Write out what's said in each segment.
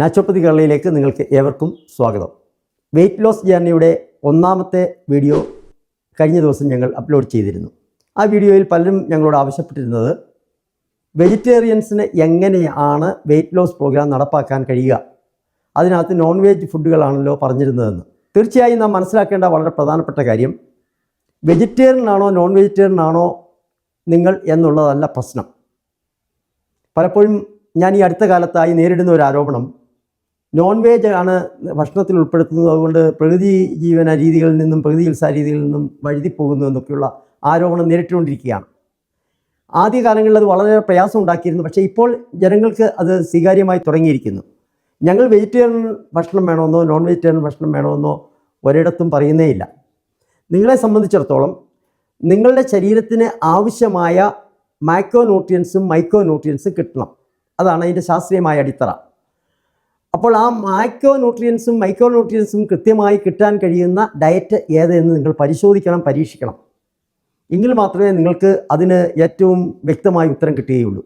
Naturopathy കേരളയിലേക്ക് നിങ്ങൾക്ക് ഏവർക്കും സ്വാഗതം. വെയിറ്റ് ലോസ് ജേർണിയുടെ ഒന്നാമത്തെ വീഡിയോ കഴിഞ്ഞ ദിവസം ഞങ്ങൾ അപ്ലോഡ് ചെയ്തിരുന്നു. ആ വീഡിയോയിൽ പലരും ഞങ്ങളോട് ആവശ്യപ്പെട്ടിരുന്നത് വെജിറ്റേറിയൻസിന് എങ്ങനെയാണ് വെയിറ്റ് ലോസ് പ്രോഗ്രാം നടപ്പാക്കാൻ കഴിയുക? അതിനകത്ത് നോൺ വെജ് ഫുഡുകളാണല്ലോ പറഞ്ഞിരുന്നതെന്ന്. തീർച്ചയായും നാം മനസ്സിലാക്കേണ്ട വളരെ പ്രധാനപ്പെട്ട കാര്യം വെജിറ്റേറിയൻ ആണോ നോൺ വെജിറ്റേറിയൻ ആണോ നിങ്ങൾ എന്നുള്ളതല്ല പ്രശ്നം. പലപ്പോഴും ഞാൻ ഈ അടുത്ത കാലത്തായി നേരിടുന്ന ഒരു ആരോപണം നോൺ വെജ് ആണ് ഭക്ഷണത്തിൽ ഉൾപ്പെടുത്തുന്നത്. അതുകൊണ്ട് പ്രകൃതി ജീവന രീതികളിൽ നിന്നും പ്രകൃതി ചികിത്സാ രീതികളിൽ നിന്നും വഴുതി പോകുന്നു എന്നൊക്കെയുള്ള ആരോപണം നേരിട്ടുകൊണ്ടിരിക്കുകയാണ്. ആദ്യകാലങ്ങളിൽ അത് വളരെ പ്രയാസം ഉണ്ടാക്കിയിരുന്നു. പക്ഷേ ഇപ്പോൾ ജനങ്ങൾക്ക് അത് സ്വീകാര്യമായി തുടങ്ങിയിരിക്കുന്നു. ഞങ്ങൾ വെജിറ്റേറിയൻ ഭക്ഷണം വേണമെന്നോ നോൺ വെജിറ്റേറിയൻ ഭക്ഷണം വേണമെന്നോ ഒരിടത്തും പറയുന്നേയില്ല. നിങ്ങളെ സംബന്ധിച്ചിടത്തോളം നിങ്ങളുടെ ശരീരത്തിന് ആവശ്യമായ മാക്രോ ന്യൂട്രിയൻസും മൈക്രോ ന്യൂട്രിയൻസും കിട്ടണം. അതാണ് അതിന്റെ ശാസ്ത്രീയമായ അടിത്തറ. അപ്പോൾ ആ മൈക്രോ ന്യൂട്രിയൻസും മൈക്രോ ന്യൂട്രിയൻസും കൃത്യമായി കിട്ടാൻ കഴിയുന്ന ഡയറ്റ് ഏതെന്ന് നിങ്ങൾ പരിശോധിക്കണം പരീക്ഷിക്കണം. എങ്കിൽ മാത്രമേ നിങ്ങൾക്ക് അതിന് ഏറ്റവും വ്യക്തമായ ഉത്തരം കിട്ടുകയുള്ളൂ.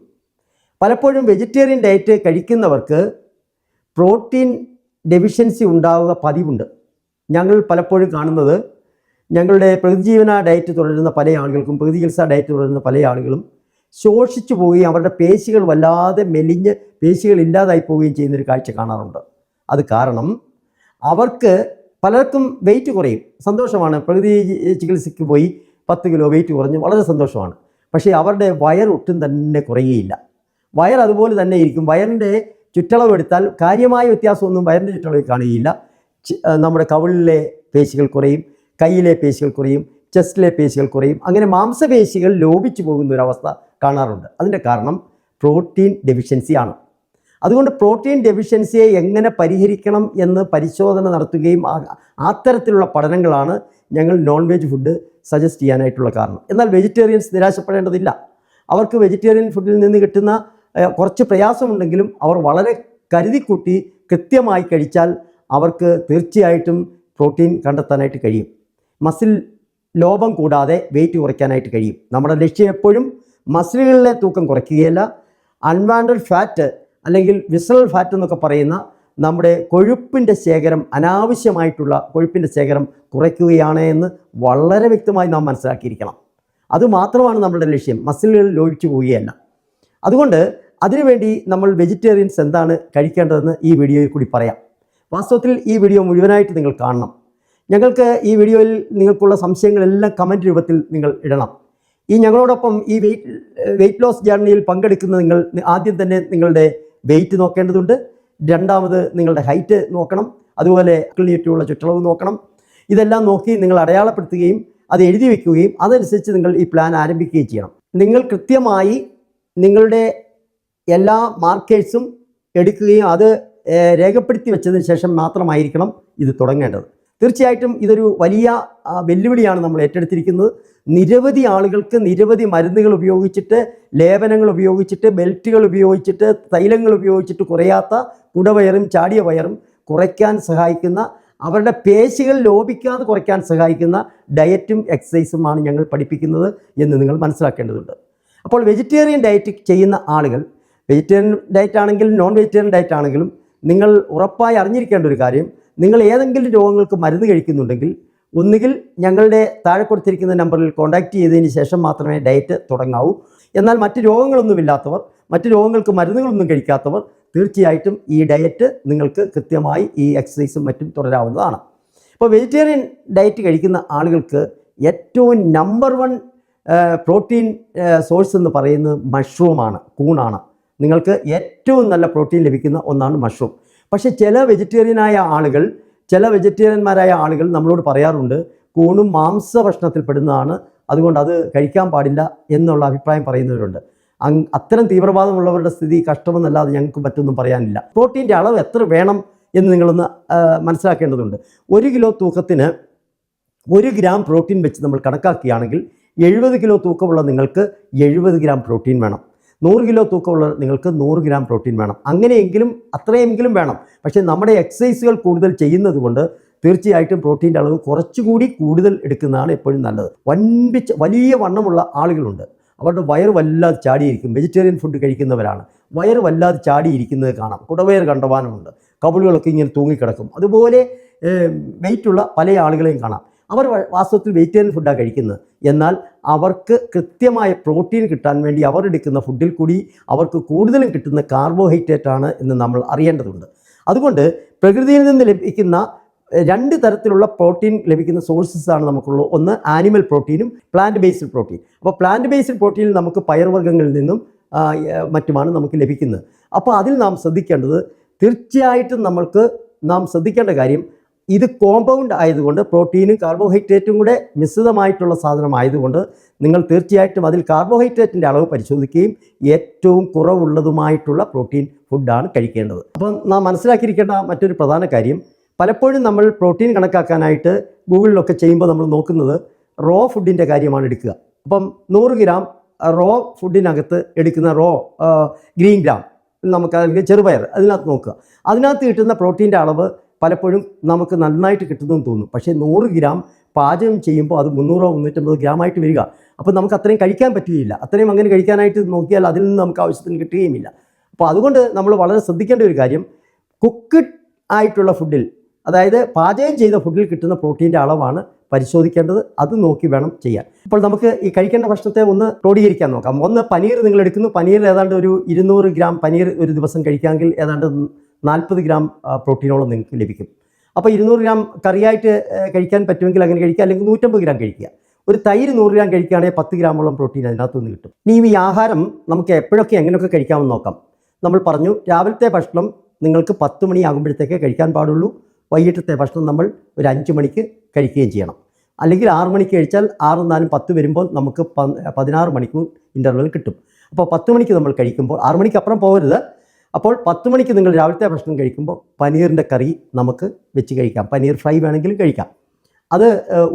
പലപ്പോഴും വെജിറ്റേറിയൻ ഡയറ്റ് കഴിക്കുന്നവർക്ക് പ്രോട്ടീൻ ഡെഫിഷ്യൻസി ഉണ്ടാവുക പതിവുണ്ട്. ഞങ്ങൾ പലപ്പോഴും കാണുന്നത് ഞങ്ങളുടെ പ്രതിജീവന ഡയറ്റ് തുടരുന്ന പല ആളുകൾക്കും പ്രകൃതി ചികിത്സാ ഡയറ്റ് തുടരുന്ന പല ആളുകളും ശോഷിച്ചു പോവുകയും അവരുടെ പേശികൾ വല്ലാതെ മെലിഞ്ഞ് പേശികൾ ഇല്ലാതായി പോവുകയും ചെയ്യുന്നൊരു കാഴ്ച കാണാറുണ്ട്. അത് കാരണം അവർക്ക് പലർക്കും വെയിറ്റ് കുറയും. സന്തോഷമാണ്. പ്രകൃതി ചികിത്സയ്ക്ക് പോയി പത്ത് കിലോ വെയിറ്റ് കുറഞ്ഞു വളരെ സന്തോഷമാണ്. പക്ഷേ അവരുടെ വയർ ഒട്ടും തന്നെ കുറയുകയില്ല. വയർ അതുപോലെ തന്നെ ഇരിക്കും. വയറിന്റെ ചുറ്റളവ് എടുത്താൽ കാര്യമായ വ്യത്യാസമൊന്നും വയറിന്റെ ചുറ്റളവിൽ കാണുകയില്ല. നമ്മുടെ കവിളിലെ പേശികൾ കുറയും കയ്യിലെ പേശികൾ കുറയും ചെസ്റ്റിലെ പേശികൾ കുറയും. അങ്ങനെ മാംസപേശികൾ ലോപിച്ചു പോകുന്ന ഒരു അവസ്ഥ കാണാറുണ്ട്. അതിന്റെ കാരണം പ്രോട്ടീൻ ഡെഫിഷ്യൻസിയാണ് അതുകൊണ്ട് പ്രോട്ടീൻ ഡെഫിഷ്യൻസിയെ എങ്ങനെ പരിഹരിക്കണം എന്ന് പരിശോധന നടത്തുകയും ആ- തരത്തിലുള്ള പഠനങ്ങളാണ് ഞങ്ങൾ നോൺ വെജ് ഫുഡ് സജസ്റ്റ് ചെയ്യാനായിട്ടുള്ള കാരണം. എന്നാൽ വെജിറ്റേറിയൻസ് നിരാശപ്പെടേണ്ടതില്ല. അവർക്ക് വെജിറ്റേറിയൻ ഫുഡിൽ നിന്ന് കിട്ടുന്ന കുറച്ച് പ്രയാസമുണ്ടെങ്കിലും അവർ വളരെ കരുതിക്കൂട്ടി കൃത്യമായി കഴിച്ചാൽ അവർക്ക് തീർച്ചയായിട്ടും പ്രോട്ടീൻ കണ്ടെത്താനായിട്ട് കഴിയും. മസിൽ ലോപം കൂടാതെ വെയിറ്റ് കുറയ്ക്കാനായിട്ട് കഴിയും. നമ്മുടെ ലക്ഷ്യം എപ്പോഴും മസിലുകളിലെ തൂക്കം കുറയ്ക്കുകയല്ല. അൺവാണ്ടഡ് ഫാറ്റ് അല്ലെങ്കിൽ വിസറൽ ഫാറ്റ് എന്നൊക്കെ പറയുന്ന നമ്മുടെ കൊഴുപ്പിന്റെ ശേഖരം അനാവശ്യമായിട്ടുള്ള കൊഴുപ്പിന്റെ ശേഖരം കുറയ്ക്കുകയാണ് എന്ന് വളരെ വ്യക്തമായി നാം മനസ്സിലാക്കിയിരിക്കണം. അതുമാത്രമാണ് നമ്മുടെ ലക്ഷ്യം. മസിലുകൾ ലോപിച്ചു പോവുകയല്ല. അതുകൊണ്ട് അതിനുവേണ്ടി നമ്മൾ വെജിറ്റേറിയൻസ് എന്താണ് കഴിക്കേണ്ടതെന്ന് ഈ വീഡിയോയിൽ കൂടി പറയാം. വാസ്തവത്തിൽ ഈ വീഡിയോ മുഴുവനായിട്ട് നിങ്ങൾ കാണണം. ഞങ്ങൾക്ക് ഈ വീഡിയോയിൽ നിങ്ങൾക്കുള്ള സംശയങ്ങളെല്ലാം കമന്റ് രൂപത്തിൽ നിങ്ങൾ ഇടണം. ഈ ഞങ്ങളോടൊപ്പം ഈ വെയിറ്റ് വെയിറ്റ് ലോസ് ജേർണിയിൽ പങ്കെടുക്കുന്ന നിങ്ങൾ ആദ്യം തന്നെ നിങ്ങളുടെ വെയിറ്റ് നോക്കേണ്ടതുണ്ട്. രണ്ടാമത് നിങ്ങളുടെ ഹൈറ്റ് നോക്കണം. അതുപോലെ ചുറ്റുമുള്ള ചുറ്റളവ് നോക്കണം. ഇതെല്ലാം നോക്കി നിങ്ങൾ അടയാളപ്പെടുത്തുകയും അത് എഴുതി വയ്ക്കുകയും അതനുസരിച്ച് നിങ്ങൾ ഈ പ്ലാൻ ആരംഭിക്കുകയും ചെയ്യണം. നിങ്ങൾ കൃത്യമായി നിങ്ങളുടെ എല്ലാ മാർക്കേഴ്സും എടുക്കുകയും അത് രേഖപ്പെടുത്തി വെച്ചതിന് ശേഷം മാത്രമായിരിക്കണം ഇത് തുടങ്ങേണ്ടത്. തീർച്ചയായിട്ടും ഇതൊരു വലിയ വെല്ലുവിളിയാണ് നമ്മൾ ഏറ്റെടുത്തിരിക്കുന്നത്. നിരവധി ആളുകൾക്ക് നിരവധി മരുന്നുകൾ ഉപയോഗിച്ചിട്ട് ലേപനങ്ങൾ ഉപയോഗിച്ചിട്ട് ബെൽറ്റുകൾ ഉപയോഗിച്ചിട്ട് തൈലങ്ങൾ ഉപയോഗിച്ചിട്ട് കുറയാത്ത കുടവയറും ചാടിയ വയറും കുറയ്ക്കാൻ സഹായിക്കുന്ന അവരുടെ പേശികൾ ലോപിക്കാതെ കുറയ്ക്കാൻ സഹായിക്കുന്ന ഡയറ്റും എക്സസൈസുമാണ് ഞങ്ങൾ പഠിപ്പിക്കുന്നത് എന്ന് നിങ്ങൾ മനസ്സിലാക്കേണ്ടതുണ്ട്. അപ്പോൾ വെജിറ്റേറിയൻ ഡയറ്റ് ചെയ്യുന്ന ആളുകൾ വെജിറ്റേറിയൻ ഡയറ്റ് ആണെങ്കിലും നോൺ വെജിറ്റേറിയൻ ഡയറ്റ് ആണെങ്കിലും നിങ്ങൾ ഉറപ്പായി അറിഞ്ഞിരിക്കേണ്ട ഒരു കാര്യം നിങ്ങൾ ഏതെങ്കിലും രോഗങ്ങൾക്ക് മരുന്ന് കഴിക്കുന്നുണ്ടെങ്കിൽ ഒന്നുകിൽ ഞങ്ങളുടെ താഴെ കൊടുത്തിരിക്കുന്ന നമ്പറിൽ കോൺടാക്റ്റ് ചെയ്തതിന് ശേഷം മാത്രമേ ഡയറ്റ് തുടങ്ങാവൂ. എന്നാൽ മറ്റ് രോഗങ്ങളൊന്നുമില്ലാത്തവർ മറ്റ് രോഗങ്ങൾക്ക് മരുന്നുകളൊന്നും കഴിക്കാത്തവർ തീർച്ചയായിട്ടും ഈ ഡയറ്റ് നിങ്ങൾക്ക് കൃത്യമായി ഈ എക്സസൈസും മറ്റും തുടരാവുന്നതാണ്. ഇപ്പോൾ വെജിറ്റേറിയൻ ഡയറ്റ് കഴിക്കുന്ന ആളുകൾക്ക് ഏറ്റവും നമ്പർ വൺ പ്രോട്ടീൻ സോഴ്സ് എന്ന് പറയുന്നത് മഷ്റൂമാണ് കൂണാണ് നിങ്ങൾക്ക് ഏറ്റവും നല്ല പ്രോട്ടീൻ ലഭിക്കുന്ന ഒന്നാണ് മഷ്റൂം പക്ഷേ ചില വെജിറ്റേറിയനായ ആളുകൾ ചില വെജിറ്റേറിയന്മാരായ ആളുകൾ നമ്മളോട് പറയാറുണ്ട് കൂണും മാംസ ഭക്ഷണത്തിൽ പെടുന്നതാണ് അതുകൊണ്ട് അത് കഴിക്കാൻ പാടില്ല എന്നുള്ള അഭിപ്രായം പറയുന്നവരുണ്ട്. അത്തരം തീവ്രവാദമുള്ളവരുടെ സ്ഥിതി കഷ്ടമെന്നല്ലാതെ ഞങ്ങൾക്ക് മറ്റൊന്നും പറയാനില്ല. പ്രോട്ടീന്റെ അളവ് എത്ര വേണം എന്ന് നിങ്ങളൊന്ന് മനസ്സിലാക്കേണ്ടതുണ്ട്. ഒരു കിലോ തൂക്കത്തിന് ഒരു ഗ്രാം പ്രോട്ടീൻ വെച്ച് നമ്മൾ കണക്കാക്കുകയാണെങ്കിൽ എഴുപത് കിലോ തൂക്കമുള്ള നിങ്ങൾക്ക് എഴുപത് ഗ്രാം പ്രോട്ടീൻ വേണം. നൂറ് കിലോ തൂക്കമുള്ള നിങ്ങൾക്ക് നൂറ് ഗ്രാം പ്രോട്ടീൻ വേണം. അങ്ങനെയെങ്കിലും അത്രയെങ്കിലും വേണം. പക്ഷേ നമ്മുടെ എക്സസൈസുകൾ കൂടുതൽ ചെയ്യുന്നത് കൊണ്ട് തീർച്ചയായിട്ടും പ്രോട്ടീന്റെ അളവ് കുറച്ചുകൂടി കൂടുതൽ എടുക്കുന്നതാണ് എപ്പോഴും നല്ലത്. വൻപിച്ച വലിയ വണ്ണമുള്ള ആളുകളുണ്ട്. അവരുടെ വയറ് വല്ലാതെ ചാടിയിരിക്കും. Vegetarian food കഴിക്കുന്നവരാണ്. വയറ് വല്ലാതെ ചാടിയിരിക്കുന്നത് കാണാം. കുടവയർ കണ്ടവാനുമുണ്ട്. കവിളുകളൊക്കെ ഇങ്ങനെ തൂങ്ങിക്കിടക്കും. അതുപോലെ വെയിറ്റുള്ള പല ആളുകളെയും കാണാം. അവർ വാസ്തവത്തിൽ വെജിറ്റേറിയൻ ഫുഡാണ് കഴിക്കുന്നത്. എന്നാൽ അവർക്ക് കൃത്യമായ പ്രോട്ടീൻ കിട്ടാൻ വേണ്ടി അവർ എടുക്കുന്ന ഫുഡിൽ കൂടി അവർക്ക് കൂടുതലും കിട്ടുന്ന കാർബോഹൈഡ്രേറ്റ് ആണ് എന്ന് നമ്മൾ അറിയേണ്ടതുണ്ട്. അതുകൊണ്ട് പ്രകൃതിയിൽ നിന്ന് ലഭിക്കുന്ന രണ്ട് തരത്തിലുള്ള പ്രോട്ടീൻ ലഭിക്കുന്ന സോഴ്സസ് ആണ് നമുക്കുള്ളത്. ഒന്ന് ആനിമൽ പ്രോട്ടീനും പ്ലാന്റ് ബേസ്ഡ് പ്രോട്ടീൻ അപ്പോൾ പ്ലാന്റ് ബേസ്ഡ് പ്രോട്ടീനിൽ നമുക്ക് പയർവർഗങ്ങളിൽ നിന്നും മറ്റുമാണ് നമുക്ക് ലഭിക്കുന്നത്. അപ്പോൾ അതിൽ നാം ശ്രദ്ധിക്കേണ്ടത് തീർച്ചയായിട്ടും നമ്മൾക്ക് നാം ശ്രദ്ധിക്കേണ്ട കാര്യം ഇത് കോമ്പൗണ്ട് ആയതുകൊണ്ട് പ്രോട്ടീനും കാർബോഹൈഡ്രേറ്റും കൂടെ മിശ്രിതമായിട്ടുള്ള സാധനമായതുകൊണ്ട് നിങ്ങൾ തീർച്ചയായിട്ടും അതിൽ കാർബോഹൈഡ്രേറ്റിന്റെ അളവ് പരിശോധിക്കുകയും ഏറ്റവും കുറവുള്ളതുമായിട്ടുള്ള പ്രോട്ടീൻ ഫുഡാണ് കഴിക്കേണ്ടത്. അപ്പം നാം മനസ്സിലാക്കിയിരിക്കേണ്ട മറ്റൊരു പ്രധാന കാര്യം പലപ്പോഴും നമ്മൾ പ്രോട്ടീൻ കണക്കാക്കാനായിട്ട് ഗൂഗിളിലൊക്കെ ചെയ്യുമ്പോൾ നമ്മൾ നോക്കുന്നത് റോ ഫുഡിന്റെ കാര്യമാണ് എടുക്കുക. അപ്പം നൂറ് ഗ്രാം റോ ഫുഡിനകത്ത് എടുക്കുന്ന റോ ഗ്രീൻ ഗ്രാം നമുക്ക് അല്ലെങ്കിൽ ചെറുപയർ അതിനകത്ത് നോക്കുക. അതിനകത്ത് കിട്ടുന്ന പ്രോട്ടീന്റെ അളവ് പലപ്പോഴും നമുക്ക് നന്നായിട്ട് കിട്ടുന്നെന്ന് തോന്നും. പക്ഷേ നൂറ് ഗ്രാം പാചകം ചെയ്യുമ്പോൾ അത് മുന്നൂറോ മുന്നൂറ്റമ്പത് ഗ്രാമായിട്ട് വരിക. അപ്പോൾ നമുക്ക് അത്രയും കഴിക്കാൻ പറ്റുകയില്ല. അത്രയും അങ്ങനെ കഴിക്കാനായിട്ട് നോക്കിയാൽ അതിൽ നിന്ന് നമുക്ക് ആവശ്യത്തിന് കിട്ടുകയുമില്ല. അപ്പോൾ അതുകൊണ്ട് നമ്മൾ വളരെ ശ്രദ്ധിക്കേണ്ട ഒരു കാര്യം. കുക്ക്ഡ് ആയിട്ടുള്ള ഫുഡിൽ അതായത് പാചകം ചെയ്ത ഫുഡിൽ കിട്ടുന്ന പ്രോട്ടീന്റെ അളവാണ് പരിശോധിക്കേണ്ടത്. അത് നോക്കി വേണം ചെയ്യാൻ. അപ്പോൾ നമുക്ക് ഈ കഴിക്കേണ്ട ഭക്ഷണത്തെ ഒന്ന് ക്രോഡീകരിക്കാൻ നോക്കാം. ഒന്ന് പനീർ നിങ്ങൾ എടുക്കുന്നു. പനീർ ഏതാണ്ട് ഒരു ഇരുന്നൂറ് ഗ്രാം പനീർ ഒരു ദിവസം കഴിക്കാമെങ്കിൽ ഏതാണ്ട് നാൽപ്പത് ഗ്രാം പ്രോട്ടീനോളം നിങ്ങൾക്ക് ലഭിക്കും. അപ്പോൾ ഇരുന്നൂറ് ഗ്രാം കറിയായിട്ട് കഴിക്കാൻ പറ്റുമെങ്കിൽ അങ്ങനെ കഴിക്കുക. അല്ലെങ്കിൽ നൂറ്റമ്പത് ഗ്രാം കഴിക്കുക. ഒരു തൈര് നൂറ് ഗ്രാം കഴിക്കുകയാണെങ്കിൽ പത്ത് ഗ്രാമോളം പ്രോട്ടീൻ അതിനകത്തു നിന്ന് കിട്ടും. ഇനി ഈ ആഹാരം നമുക്ക് എപ്പോഴൊക്കെ എങ്ങനെയൊക്കെ കഴിക്കാമെന്ന് നോക്കാം. നമ്മൾ പറഞ്ഞു രാവിലത്തെ ഭക്ഷണം നിങ്ങൾക്ക് പത്ത് മണിയാകുമ്പോഴത്തേക്കേ കഴിക്കാൻ പാടുള്ളൂ. വൈകിട്ടത്തെ ഭക്ഷണം നമ്മൾ ഒരു അഞ്ച് മണിക്ക് കഴിക്കുകയും ചെയ്യണം. അല്ലെങ്കിൽ ആറ് മണിക്ക് കഴിച്ചാൽ ആറും നാലും പത്ത് വരുമ്പോൾ നമുക്ക് പതിനാറ് മണിക്കൂർ ഇന്റർവെൽ കിട്ടും. അപ്പോൾ പത്ത് മണിക്ക് നമ്മൾ കഴിക്കുമ്പോൾ ആറ് മണിക്ക് അപ്പുറം പോകരുത്. അപ്പോൾ പത്ത് മണിക്ക് നിങ്ങൾ രാവിലത്തെ ഭക്ഷണം കഴിക്കുമ്പോൾ പനീറിന്റെ കറി നമുക്ക് വെച്ച് കഴിക്കാം. പനീർ ഫ്രൈ വേണമെങ്കിലും കഴിക്കാം. അത്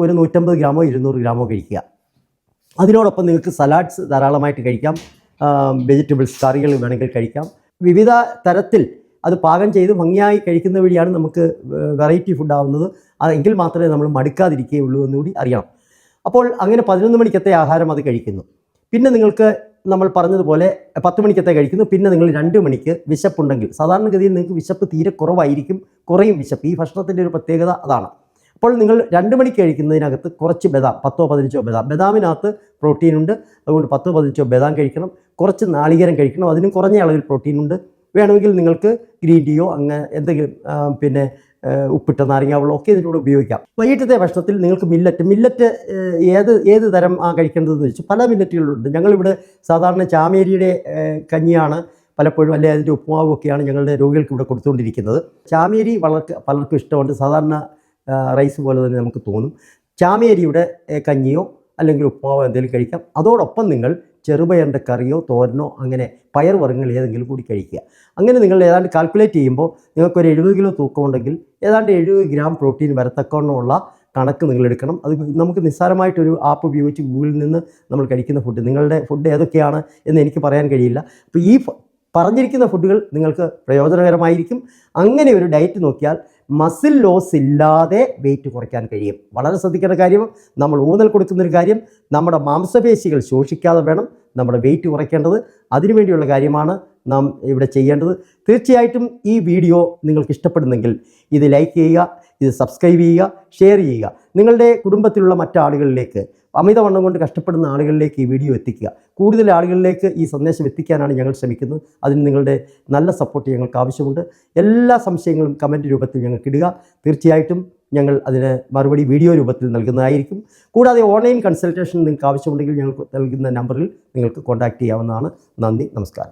ഒരു നൂറ്റമ്പത് ഗ്രാമോ ഇരുന്നൂറ് ഗ്രാമോ കഴിക്കുക. അതിനോടൊപ്പം നിങ്ങൾക്ക് സലാഡ്സ് ധാരാളമായിട്ട് കഴിക്കാം. വെജിറ്റബിൾസ് കറികൾ വേണമെങ്കിൽ കഴിക്കാം. വിവിധ തരത്തിൽ അത് പാകം ചെയ്ത് ഭംഗിയായി കഴിക്കുന്ന വഴിയാണ് നമുക്ക് വെറൈറ്റി ഫുഡ് ആവുന്നത്. അതെങ്കിൽ മാത്രമേ നമ്മൾ മടുക്കാതിരിക്കുകയുള്ളൂ എന്നുകൂടി അറിയണം. അപ്പോൾ അങ്ങനെ പതിനൊന്ന് മണിക്കത്തെ ആഹാരം അത് കഴിക്കുന്നു. പിന്നെ നിങ്ങൾക്ക് നമ്മൾ പറഞ്ഞതുപോലെ പത്ത് മണിക്കത്തെ കഴിക്കുന്നു. പിന്നെ നിങ്ങൾ രണ്ട് മണിക്ക് വിശപ്പുണ്ടെങ്കിൽ സാധാരണഗതിയിൽ നിങ്ങൾക്ക് വിശപ്പ് തീരെ കുറവായിരിക്കും കുറയും വിശപ്പ്. ഈ ഭക്ഷണത്തിന്റെ ഒരു പ്രത്യേകത അതാണ്. അപ്പോൾ നിങ്ങൾ രണ്ട് മണിക്ക് കഴിക്കുന്നതിനകത്ത് കുറച്ച് ബദാം പത്തോ പതിനഞ്ചോ ബദാം. ബദാമിനകത്ത് പ്രോട്ടീൻ ഉണ്ട്. അതുകൊണ്ട് പത്തോ പതിനഞ്ചോ ബദാം കഴിക്കണം. കുറച്ച് നാളികേരം കഴിക്കണം. അതിനും കുറഞ്ഞ അളവിൽ പ്രോട്ടീൻ ഉണ്ട്. വേണമെങ്കിൽ നിങ്ങൾക്ക് ഗ്രീൻ ടീയോ അങ്ങനെ എന്തെങ്കിലും പിന്നെ ഉപ്പിട്ട നാരങ്ങ വെള്ളം ഒക്കെ ഇതിലൂടെ ഉപയോഗിക്കാം. വൈകിട്ടത്തെ ഭക്ഷണത്തിൽ നിങ്ങൾക്ക് മില്ലറ്റ് മില്ലറ്റ് ഏത് ഏത് തരം ആ കഴിക്കേണ്ടതെന്ന് വെച്ചാൽ പല മില്ലറ്റുകളുണ്ട് ഞങ്ങളിവിടെ സാധാരണ ചാമേരിയുടെ കഞ്ഞിയാണ് പലപ്പോഴും അല്ലെങ്കിൽ അതിന്റെ ഉപ്പുമാവൊക്കെയാണ് ഞങ്ങളുടെ രോഗികൾക്ക് ഇവിടെ കൊടുത്തുകൊണ്ടിരിക്കുന്നത്. ചാമേരി വളർക്ക് പലർക്കും ഇഷ്ടമുണ്ട്. സാധാരണ റൈസ് പോലെ തന്നെ നമുക്ക് തോന്നും. ചാമേരിയുടെ കഞ്ഞിയോ അല്ലെങ്കിൽ ഉപ്പുമാവോ എന്തെങ്കിലും കഴിക്കാം. അതോടൊപ്പം നിങ്ങൾ ചെറുപയറിന്റെ കറിയോ തോരനോ അങ്ങനെ പയർ വർഗങ്ങൾ ഏതെങ്കിലും കൂടി കഴിക്കുക. അങ്ങനെ നിങ്ങൾ ഏതാണ്ട് കാൽക്കുലേറ്റ് ചെയ്യുമ്പോൾ നിങ്ങൾക്കൊരു എഴുപത് കിലോ തൂക്കമുണ്ടെങ്കിൽ ഏതാണ്ട് എഴുപത് ഗ്രാം പ്രോട്ടീൻ വരത്തക്കവണ്ണമുള്ള കണക്ക് നിങ്ങൾ എടുക്കണം. അത് നമുക്ക് നിസ്സാരമായിട്ടൊരു ആപ്പ് ഉപയോഗിച്ച് ഗൂഗിളിൽ നിന്ന് നമ്മൾ കഴിക്കുന്ന ഫുഡ് നിങ്ങളുടെ ഫുഡ് ഏതൊക്കെയാണ് എന്ന് എനിക്ക് പറയാൻ കഴിയില്ല. അപ്പോൾ ഈ പറഞ്ഞിരിക്കുന്ന ഫുഡുകൾ നിങ്ങൾക്ക് പ്രയോജനകരമായിരിക്കും. അങ്ങനെ ഒരു ഡയറ്റ് നോക്കിയാൽ മസിൽ ലോസ് ഇല്ലാതെ വെയിറ്റ് കുറയ്ക്കാൻ കഴിയും. വളരെ ശ്രദ്ധിക്കേണ്ട കാര്യം നമ്മൾ ഊന്നൽ കൊടുക്കുന്നൊരു കാര്യം നമ്മുടെ മാംസപേശികൾ ശോഷിക്കാതെ വേണം നമ്മുടെ വെയിറ്റ് കുറയ്ക്കേണ്ടത്. അതിനുവേണ്ടിയുള്ള കാര്യമാണ് നാം ഇവിടെ ചെയ്യേണ്ടത്. തീർച്ചയായിട്ടും ഈ വീഡിയോ നിങ്ങൾക്ക് ഇഷ്ടപ്പെടുന്നെങ്കിൽ ഇത് ലൈക്ക് ചെയ്യുക ഇത് സബ്സ്ക്രൈബ് ചെയ്യുക ഷെയർ ചെയ്യുക. നിങ്ങളുടെ കുടുംബത്തിലുള്ള മറ്റാളുകളിലേക്ക് അമിതവണ്ണം കൊണ്ട് കഷ്ടപ്പെടുന്ന ആളുകളിലേക്ക് ഈ വീഡിയോ എത്തിക്കുക. കൂടുതൽ ആളുകളിലേക്ക് ഈ സന്ദേശം എത്തിക്കാനാണ് ഞങ്ങൾ ശ്രമിക്കുന്നത്. അതിന് നിങ്ങളുടെ നല്ല സപ്പോർട്ട് ഞങ്ങൾക്ക് ആവശ്യമുണ്ട്. എല്ലാ സംശയങ്ങളും കമന്റ് രൂപത്തിൽ ഞങ്ങൾക്ക് ഇടുക. തീർച്ചയായിട്ടും ഞങ്ങൾ അതിന് മറുപടി വീഡിയോ രൂപത്തിൽ നൽകുന്നതായിരിക്കും. കൂടാതെ ഓൺലൈൻ കൺസൾട്ടേഷൻ നിങ്ങൾക്ക് ആവശ്യമുണ്ടെങ്കിൽ ഞങ്ങൾ നൽകുന്ന നമ്പറിൽ നിങ്ങൾക്ക് കോൺടാക്റ്റ് ചെയ്യാവുന്നതാണ്. നന്ദി നമസ്കാരം.